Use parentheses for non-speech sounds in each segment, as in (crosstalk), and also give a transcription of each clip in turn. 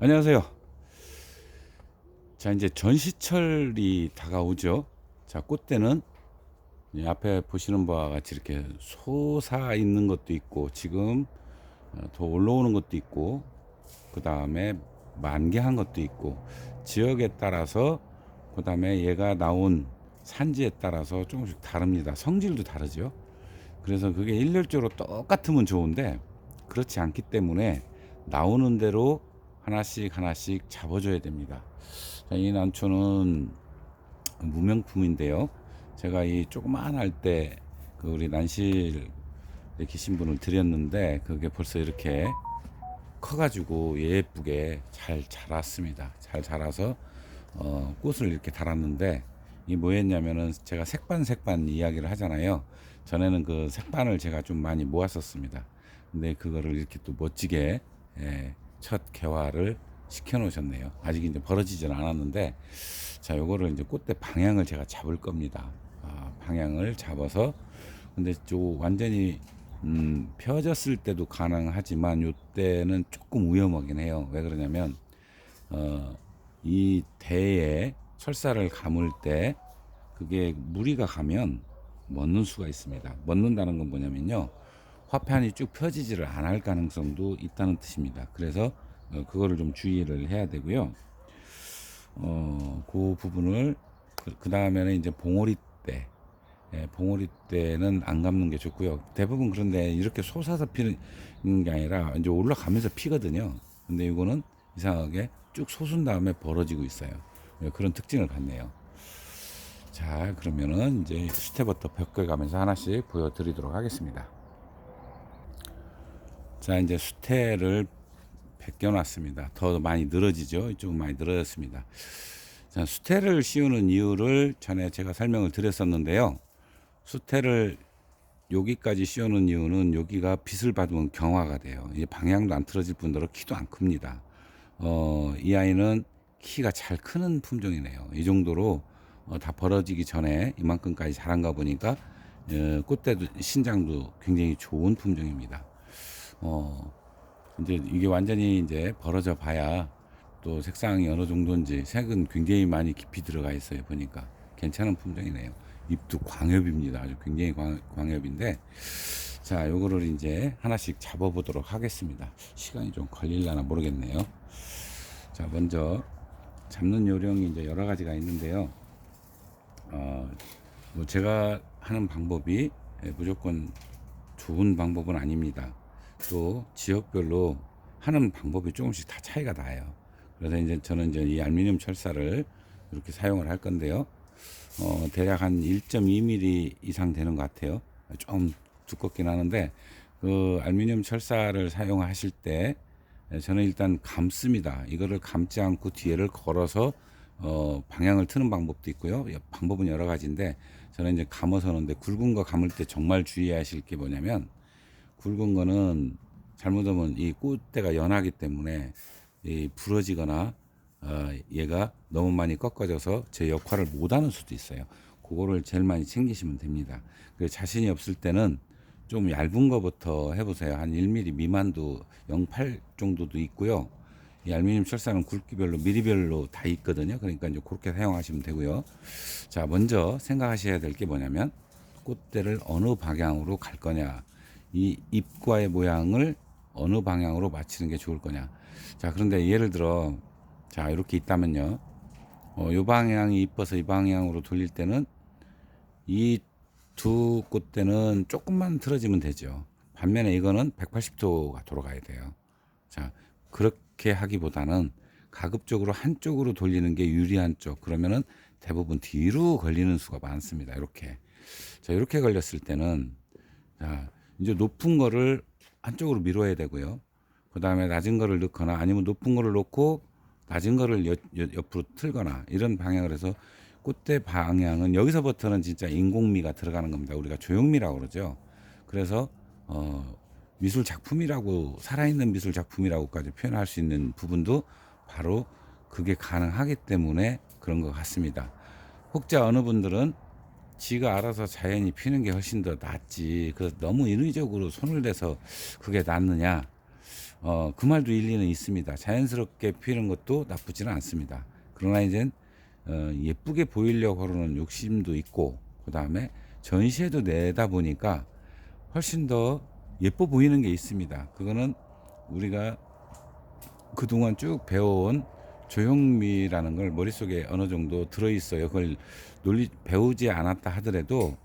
안녕하세요. 자, 이제 전시철이 다가오죠. 자, 꽃대는 이 앞에 보시는 바와 같이 이렇게 솟아 있는 것도 있고, 지금 어, 더 올라오는 것도 있고, 그 다음에 만개한 것도 있고, 지역에 따라서, 그 다음에 얘가 나온 산지에 따라서 조금씩 다릅니다. 성질도 다르죠. 그래서 그게 일률적으로 똑같으면 좋은데, 그렇지 않기 때문에 나오는 대로 하나씩 하나씩 잡아줘야 됩니다. 자, 이 난초는 무명품인데요. 제가 이 조그만 할 때 그 우리 난실 계신 분을 드렸는데 그게 벌써 이렇게 커가지고 예쁘게 잘 자랐습니다. 잘 자라서 어, 꽃을 이렇게 달았는데 이 뭐였냐면은 제가 색반 색반 이야기를 하잖아요. 전에는 그 색반을 제가 좀 많이 모았었습니다. 근데 그거를 이렇게 또 멋지게 예, 첫 개화를 시켜 놓으셨네요. 아직 이제 벌어지진 않았는데 자 요거를 이제 꽃대 방향을 제가 잡을 겁니다. 아, 방향을 잡아서 근데 좀 완전히 음, 펴졌을 때도 가능하지만 요때는 조금 위험하긴 해요. 왜 그러냐면 어, 이 대에 철사를 감을 때 그게 무리가 가면 먹는 수가 있습니다. 먹는다는 건 뭐냐면요. 화판이 쭉 펴지지를 않을 가능성도 있다는 뜻입니다. 그래서 어, 그거를 좀 주의를 해야 되고요. 어, 그 부분을 그 다음에는 이제 봉오리 때, 예, 봉오리 때는 안 감는 게 좋고요. 대부분 그런데 이렇게 솟아서 피는 게 아니라 이제 올라가면서 피거든요. 근데 이거는 이상하게 쭉 솟은 다음에 벌어지고 있어요. 예, 그런 특징을 갖네요. 자, 그러면은 이제 스텝부터 벽걸 가면서 하나씩 보여드리도록 하겠습니다. 자, 이제 수태를 벗겨놨습니다. 더 많이 늘어지죠. 이쪽은 많이 늘어졌습니다. 자, 수태를 씌우는 이유를 전에 제가 설명을 드렸었는데요. 수태를 여기까지 씌우는 이유는 여기가 빛을 받으면 경화가 돼요. 이제 방향도 안 틀어질 뿐더러 키도 안 큽니다. 어, 이 아이는 키가 잘 크는 품종이네요. 이 정도로 어, 다 벌어지기 전에 이만큼까지 자란가 보니까 어, 꽃대도 신장도 굉장히 좋은 품종입니다. 어, 이제 이게 완전히 이제 벌어져 봐야 또 색상이 어느 정도인지 색은 굉장히 많이 깊이 들어가 있어요. 보니까 괜찮은 품종이네요. 잎도 광엽입니다. 아주 굉장히 광, 광엽인데 자, 요거를 이제 하나씩 잡아보도록 하겠습니다. 시간이 좀 걸릴라나 모르겠네요. 자, 먼저 잡는 요령이 이제 여러 가지가 있는데요. 어, 뭐 제가 하는 방법이 예, 무조건 좋은 방법은 아닙니다. 또 지역별로 하는 방법이 조금씩 다 차이가 나요. 그래서 이제 저는 이제 이 알루미늄 철사를 이렇게 사용을 할 건데요. 어, 대략 한 1.2mm 이상 되는 것 같아요. 좀 두껍긴 하는데 그 알루미늄 철사를 사용하실 때 저는 일단 감습니다. 이거를 감지 않고 뒤에를 걸어서 어, 방향을 트는 방법도 있고요. 방법은 여러 가지인데 저는 이제 감아서 하는데 굵은 거 감을 때 정말 주의하실 게 뭐냐면 굵은 거는 잘못하면 이 꽃대가 연하기 때문에 이 부러지거나 어, 얘가 너무 많이 꺾어져서 제 역할을 못하는 수도 있어요. 그거를 제일 많이 챙기시면 됩니다. 그 자신이 없을 때는 좀 얇은 거부터 해보세요. 한 1mm 미만도 0.8 정도도 있고요. 이 알루미늄 철사는 굵기별로 미리별로 다 있거든요. 그러니까 이제 그렇게 사용하시면 되고요. 자, 먼저 생각하셔야 될 게 뭐냐면 꽃대를 어느 방향으로 갈 거냐. 이 잎과의 모양을 어느 방향으로 맞추는 게 좋을 거냐. 자, 그런데 예를 들어, 자, 이렇게 있다면요. 어, 요 방향이 이뻐서 이 방향으로 돌릴 때는 이 두 꽃대는 조금만 틀어지면 되죠. 반면에 이거는 180도가 돌아가야 돼요. 자, 그렇게 하기보다는 가급적으로 한쪽으로 돌리는 게 유리한 쪽. 그러면은 대부분 뒤로 걸리는 수가 많습니다. 이렇게. 자, 이렇게 걸렸을 때는 자, 이제 높은 거를 한쪽으로 밀어야 되고요. 그 다음에 낮은 거를 넣거나 아니면 높은 거를 놓고 낮은 거를 옆, 옆으로 틀거나 이런 방향을 해서 꽃대 방향은 여기서부터는 진짜 인공미가 들어가는 겁니다. 우리가 조형미라고 그러죠. 그래서 어, 미술 작품이라고 살아있는 미술 작품이라고까지 표현할 수 있는 부분도 바로 그게 가능하기 때문에 그런 것 같습니다. 혹자 어느 분들은 지가 알아서 자연이 피는 게 훨씬 더 낫지. 그 너무 인위적으로 손을 대서 그게 낫느냐? 어, 그 말도 일리는 있습니다. 자연스럽게 피는 것도 나쁘지는 않습니다. 그러나 이제 어, 예쁘게 보이려고 하는 욕심도 있고 그 다음에 전시회도 내다 보니까 훨씬 더 예뻐 보이는 게 있습니다. 그거는 우리가 그동안 쭉 배워온 조형미라는 걸 머릿속에 어느 정도 들어 있어요. 그걸 논리 배우지 않았다 하더라도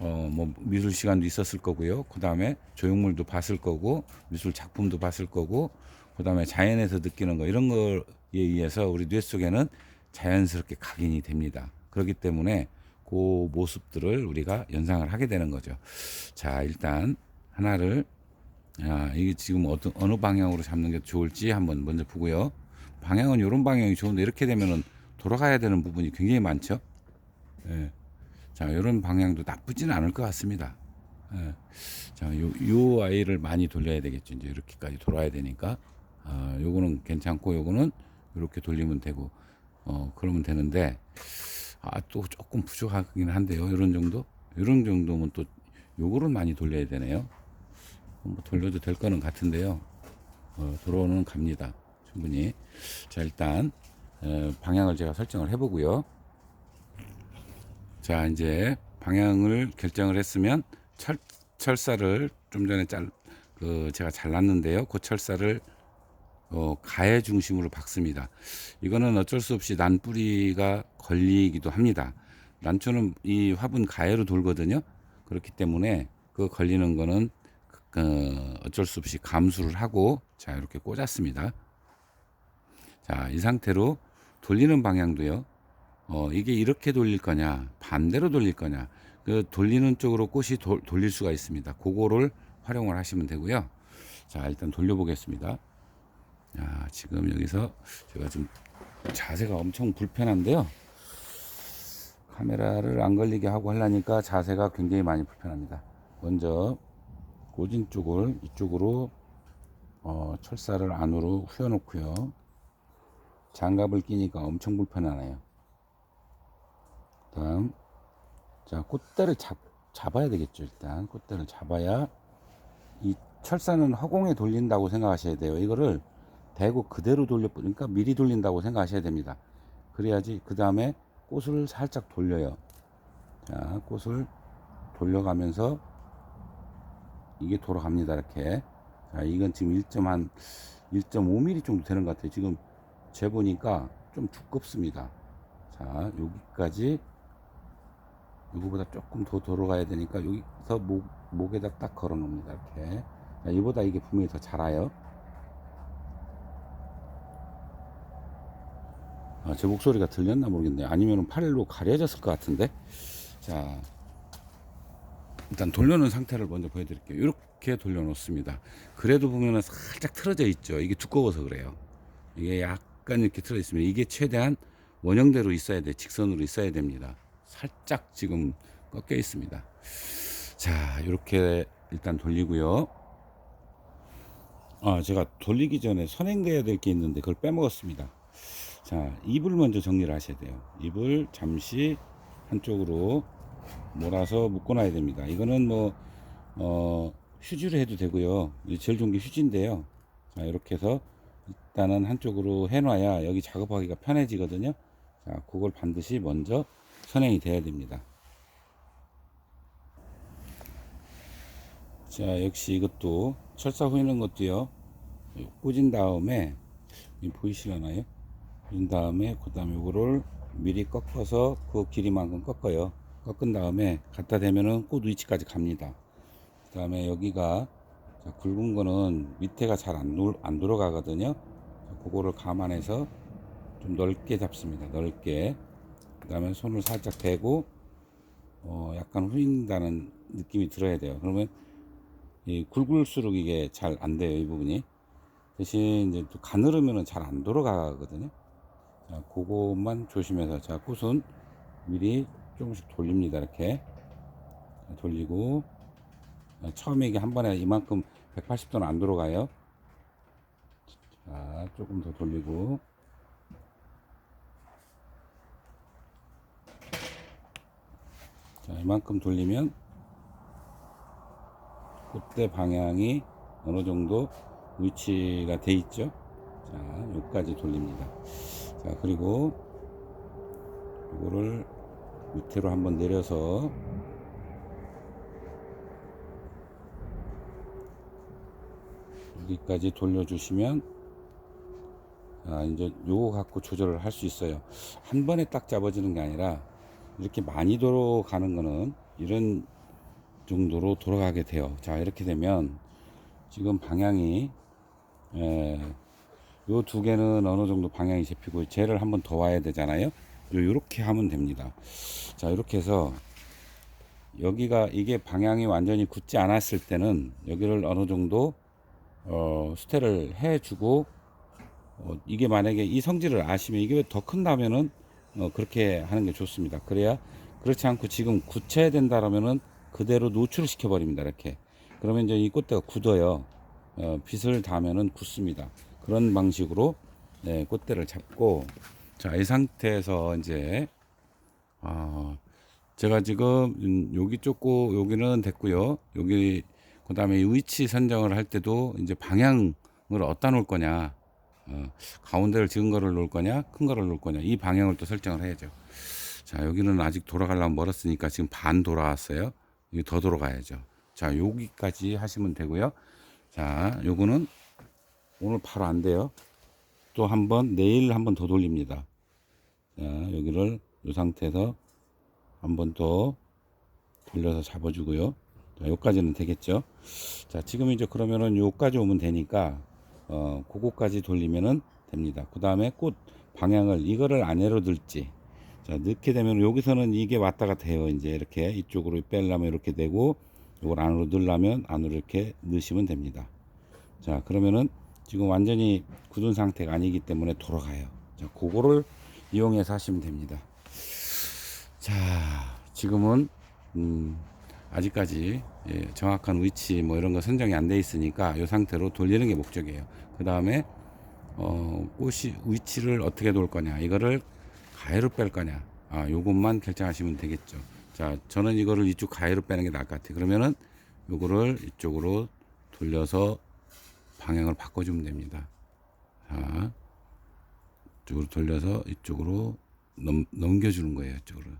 어 뭐 미술 시간도 있었을 거고요. 그다음에 조형물도 봤을 거고 미술 작품도 봤을 거고 그다음에 자연에서 느끼는 거 이런 거에 의해서 우리 뇌 속에는 자연스럽게 각인이 됩니다. 그렇기 때문에 그 모습들을 우리가 연상을 하게 되는 거죠. 자, 일단 하나를 아, 이게 지금 어떤 어느 방향으로 잡는 게 좋을지 한번 먼저 보고요. 방향은 이런 방향이 좋은데 이렇게 되면은 돌아가야 되는 부분이 굉장히 많죠. 예. 자, 이런 방향도 나쁘지는 않을 것 같습니다. 예. 자, 요, 요 아이를 많이 돌려야 되겠죠. 이제 이렇게까지 돌아야 되니까. 아, 요거는 괜찮고, 요거는 이렇게 돌리면 되고, 어, 그러면 되는데, 아, 또 조금 부족하긴 한데요. 이런 정도? 이런 정도면 또 요거를 많이 돌려야 되네요. 뭐 돌려도 될 거는 같은데요. 어, 도로는 갑니다. 충분히. 자, 일단, 어, 방향을 제가 설정을 해보고요. 자, 이제 방향을 결정을 했으면 철, 철사를 좀 전에 잘, 그, 제가 잘랐는데요. 그 철사를 어, 가해 중심으로 박습니다. 이거는 어쩔 수 없이 난뿌리가 걸리기도 합니다. 난초는 이 화분 가해로 돌거든요. 그렇기 때문에 그 걸리는 거는 어, 어쩔 수 없이 감수를 하고 자 이렇게 꽂았습니다. 자 이 상태로 돌리는 방향도요. 어, 이게 이렇게 돌릴 거냐 반대로 돌릴 거냐 그 돌리는 쪽으로 꽃이 도, 돌릴 수가 있습니다. 그거를 활용을 하시면 되고요. 자 일단 돌려보겠습니다. 야, 지금 여기서 제가 좀 자세가 엄청 불편한데요. 카메라를 안 걸리게 하고 하려니까 자세가 굉장히 많이 불편합니다. 먼저 고진 쪽을 이쪽으로 어, 철사를 안으로 휘어놓고요. 장갑을 끼니까 엄청 불편하네요. 다음. 자 꽃대를 잡, 잡아야 되겠죠 일단. 꽃대를 잡아야 이 철사는 허공에 돌린다고 생각하셔야 돼요. 이거를 대고 그대로 돌려 그러니까 미리 돌린다고 생각하셔야 됩니다. 그래야지 그 다음에 꽃을 살짝 돌려요. 자 꽃을 돌려가면서 이게 돌아갑니다 이렇게. 자 이건 지금 1.한 1.5mm 정도 되는 것 같아요. 지금 재보니까 좀 두껍습니다. 자 여기까지 이거보다 조금 더 돌아가야 되니까 여기서 목, 목에다 딱 걸어 놓습니다 이렇게. 자, 이보다 이게 분명히 더 자라요. 아, 제 목소리가 들렸나 모르겠네요. 아니면 팔로 가려졌을 것 같은데? 자 일단 돌려놓은 상태를 먼저 보여드릴게요. 이렇게 돌려놓습니다. 그래도 보면은 살짝 틀어져 있죠. 이게 두꺼워서 그래요. 이게 약 간 이렇게 틀어 있으면 이게 최대한 원형대로 있어야 돼 직선으로 있어야 됩니다 살짝 지금 꺾여 있습니다. 자, 이렇게 일단 돌리고요. 아, 제가 돌리기 전에 선행돼야 될 게 있는데 그걸 빼먹었습니다. 자, 잎을 먼저 정리를 하셔야 돼요. 잎을 잠시 한쪽으로 몰아서 묶어놔야 됩니다. 이거는 뭐, 어, 휴지로 해도 되고요. 제일 좋은 게 휴지인데요. 자, 이렇게 해서 일단은 한쪽으로 해놔야 여기 작업하기가 편해지거든요. 자, 그걸 반드시 먼저 선행이 돼야 됩니다. 자, 역시 이것도 철사 후이는 것도요. 꽂은 다음에 보이시려나요? 꽂은 다음에 그 다음에 이거를 미리 꺾어서 그 길이만큼 꺾어요. 꺾은 다음에 갖다 대면은 꽃 위치까지 갑니다. 그 다음에 여기가 자, 굵은 거는 밑에가 잘안 안 들어가거든요. 그거를 감안해서 좀 넓게 잡습니다. 넓게. 그 다음에 손을 살짝 대고 어 약간 후인다는 느낌이 들어야 돼요 그러면 이 굵을수록 이게 잘 안 돼요 이 부분이 대신 이제 또 가늘으면 잘 안 돌아가거든요 자 그것만 조심해서 자 꽃은 미리 조금씩 돌립니다 이렇게 돌리고 처음에 이게 한 번에 이만큼 180도는 안 들어가요 자 조금 더 돌리고 자, 이만큼 돌리면 꽃대 방향이 어느 정도 위치가 돼 있죠. 자, 여기까지 돌립니다. 자, 그리고 이거를 밑으로 한번 내려서 여기까지 돌려주시면 아, 이제 요거 갖고 조절을 할 수 있어요. 한 번에 딱 잡아지는 게 아니라 이렇게 많이 돌아가는 거는 이런 정도로 돌아가게 돼요. 자, 이렇게 되면 지금 방향이 요 두 개는 어느 정도 방향이 잡히고 쟤를 한 번 더 와야 되잖아요. 요 요렇게 하면 됩니다. 자, 이렇게 해서 여기가 이게 방향이 완전히 굳지 않았을 때는 여기를 어느 정도 어, 스테를 해주고 어, 이게 만약에 이 성질을 아시면 이게 더 큰다면은 어, 그렇게 하는 게 좋습니다. 그래야 그렇지 않고 지금 굳혀야 된다라면은 그대로 노출을 시켜 버립니다. 이렇게 그러면 이제 이 꽃대가 굳어요. 어, 빛을 닿으면은 굳습니다. 그런 방식으로 네, 꽃대를 잡고 자 이 상태에서 이제 아 제가 지금 음, 여기 쫓고 여기는 됐고요. 여기 그다음에 이 위치 선정을 할 때도 이제 방향을 어디다 놓을 거냐 어, 가운데를 작은 거를 놓을 거냐 큰 거를 놓을 거냐 이 방향을 또 설정을 해야죠. 자 여기는 아직 돌아가려면 멀었으니까 지금 반 돌아왔어요. 이게 더 돌아가야죠. 자 여기까지 하시면 되고요. 자 요거는 오늘 바로 안 돼요. 또 한번 내일 한번 더 돌립니다. 자 여기를 이 상태에서 한번 더 돌려서 잡아주고요 자 여기까지는 되겠죠 자 지금 이제 그러면은 요까지 오면 되니까 어, 그거까지 돌리면은 됩니다. 그 다음에 꽃 방향을 이거를 안으로 들지. 자, 넣게 되면 여기서는 이게 왔다가 돼요. 이제 이렇게 이쪽으로 빼려면 이렇게 되고, 이걸 안으로 넣으려면 안으로 이렇게 넣으시면 됩니다. 자, 그러면은 지금 완전히 굳은 상태가 아니기 때문에 돌아가요. 자, 그거를 이용해서 하시면 됩니다. 자, 지금은, 음, 아직까지 예, 정확한 위치 뭐 이런 거 선정이 안 돼 있으니까 이 상태로 돌리는 게 목적이에요. 그 다음에 어, 꽃이 위치를 어떻게 놓을 거냐 이거를 가해로 뺄 거냐 아 요것만 결정하시면 되겠죠. 자 저는 이거를 이쪽 가해로 빼는 게 나을 것 같아요. 그러면은 요거를 이쪽으로 돌려서 방향을 바꿔주면 됩니다. 자 이쪽으로 돌려서 이쪽으로 넘, 넘겨주는 거예요. 이쪽으로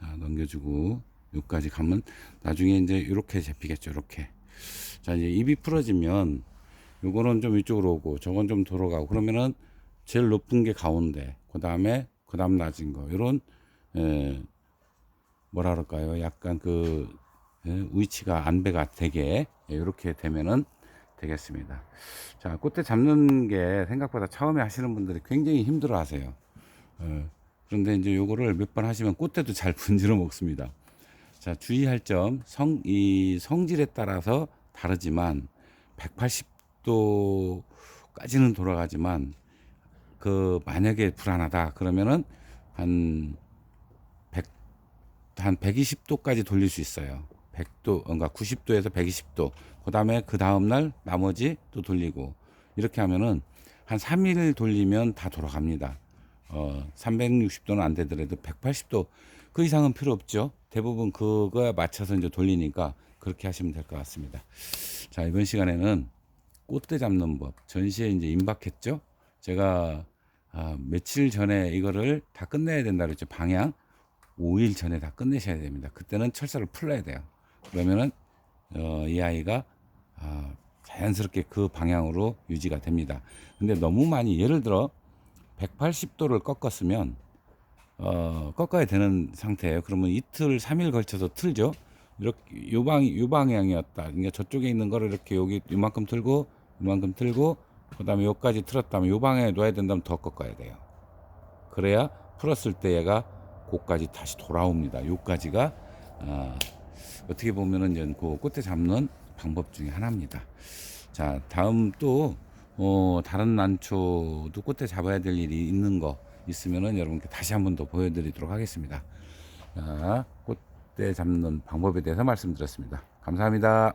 자 넘겨주고 여기까지 가면 나중에 이제 이렇게 잡히겠죠. 이렇게. 자, 이제 입이 풀어지면 요거는 좀 이쪽으로 오고 저건 좀 돌아가고 그러면은 제일 높은 게 가운데 그다음에 그다음 낮은 거 요런 에, 뭐라 그럴까요? 약간 그 에, 위치가 안배가 되게 이렇게 되면은 되겠습니다. 자, 꽃대 잡는 게 생각보다 처음에 하시는 분들이 굉장히 힘들어 하세요. 어, 그런데 이제 요거를 몇 번 하시면 꽃대도 잘 (laughs) 분질러 먹습니다. 자, 주의할 점, 성, 이 성질에 따라서 다르지만 180도까지는 돌아가지만 그 만약에 불안하다 그러면은 한 100, 한 120도까지 돌릴 수 있어요. 100도, 그러니까 90도에서 120도. 그 다음에 그 다음날 나머지 또 돌리고 이렇게 하면은 한 3일 돌리면 다 돌아갑니다. 어, 360도는 안 되더라도 180도 그 이상은 필요 없죠. 대부분 그거에 맞춰서 이제 돌리니까 그렇게 하시면 될 것 같습니다. 자, 이번 시간에는 꽃대 잡는 법 전시에 이제 임박했죠. 제가 아, 며칠 전에 이거를 다 끝내야 된다 그랬죠. 방향 5일 전에 다 끝내셔야 됩니다. 그때는 철사를 풀어야 돼요. 그러면은 어, 이 아이가 아, 자연스럽게 그 방향으로 유지가 됩니다. 근데 너무 많이 예를 들어 180도를 꺾었으면 어, 꺾어야 되는 상태예요. 그러면 이틀, 3일 걸쳐서 틀죠. 이렇게 요 방, 요 방향이었다. 그러니까 저쪽에 있는 거를 이렇게 여기 이만큼 틀고, 이만큼 틀고, 그 다음에 요까지 틀었다면 요 방향에 놔야 된다면 더 꺾어야 돼요. 그래야 풀었을 때 얘가 고까지 다시 돌아옵니다. 요까지가, 어, 어떻게 보면은 이제 그 꽃대 잡는 방법 중에 하나입니다. 자, 다음 또, 어, 다른 난초도 꽃대 잡아야 될 일이 있는 거 있으면은 여러분께 다시 한 번 더 보여드리도록 하겠습니다. 자, 꽃대 잡는 방법에 대해서 말씀드렸습니다. 감사합니다.